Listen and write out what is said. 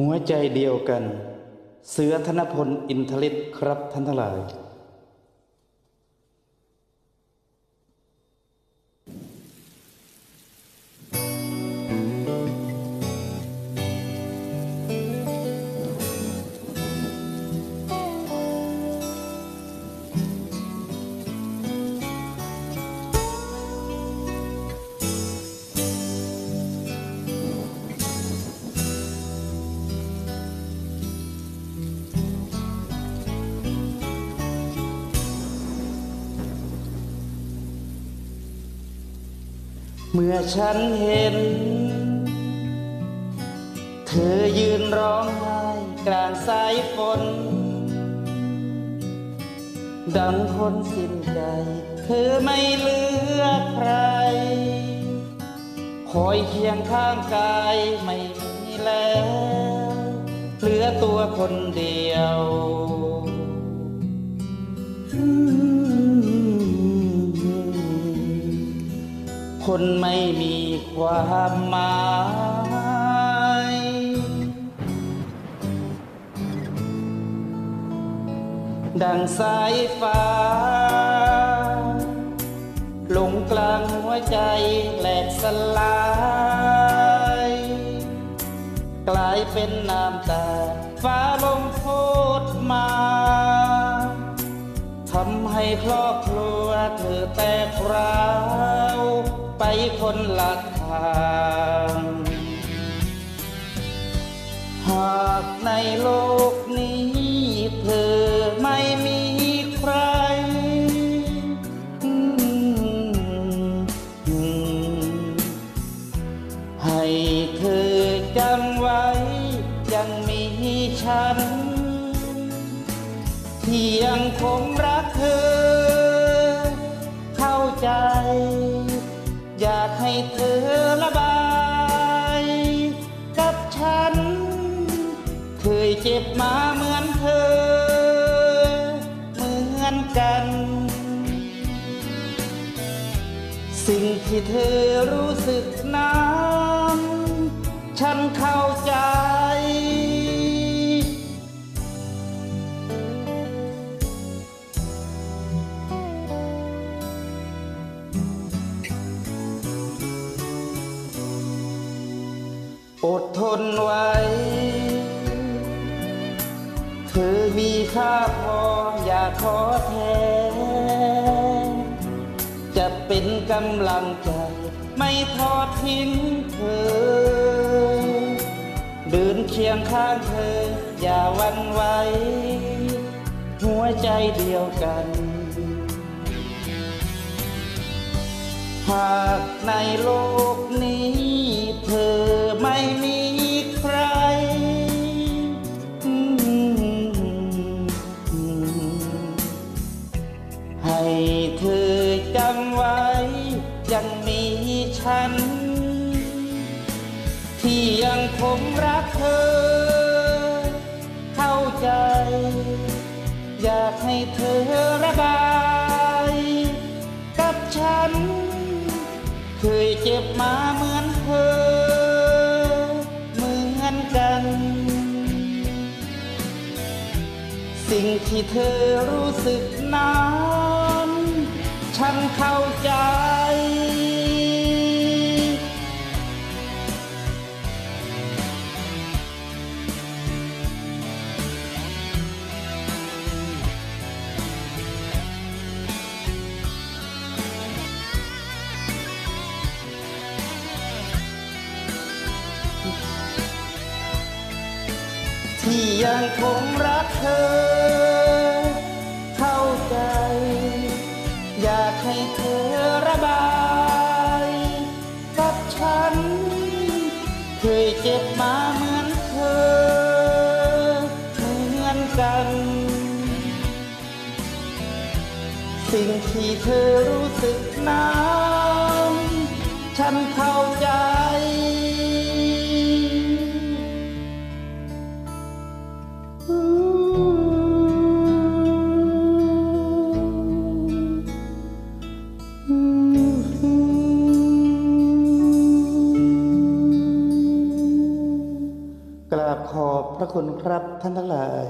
หัวใจเดียวกัน เสือธนพลอินทลิตครับท่านทั้งหลาย เมื่อฉันเห็น เธอยืนร้องไห้กลางสายฝน ดังคนสิ้นใจ เธอไม่เหลือใคร คอยเคียงข้างกายไม่มีแล้ว เหลือตัวคนเดียว คนไม่มีความหมาย ดังสายฟ้า ลงกลางหัวใจแหลกสลาย กลายเป็นน้ำตา ฟ้าลงโทษมาทำให้ครอบครัวเธอแตกร้าว ไปคนละทางหากในโลกนี้เธอไม่มีใคร ให้เธอจำไว้ยังมีฉัน ที่ยังคงรักเธอ เคยเจ็บมาเหมือนเธอ เหมือนกัน สิ่งที่เธอรู้สึกนั้นฉันเข้าใจ อดทนไว้ มีค่าพออย่าท้อแท้ จะเป็นกำลังใจ ไม่ทอดทิ้งเธอ เดินเคียงข้างเธอ อย่าวันไหวหัวใจเดียวกัน หากในโลกนี้ เธอจำไว้ ยังมีฉัน ที่ยังคงรักเธอ เข้าใจ อยากให้เธอระบาย กับฉัน เคยเจ็บมาเหมือนเธอ เหมือนกัน สิ่งที่เธอรู้สึกนั้นฉัน เข้าใจ ที่ยังคงรักเธอ สิ่งที่เธอรู้สึกนั้นฉันเข้าใจ กราบขอบพระคุณครับท่านทั้งหลาย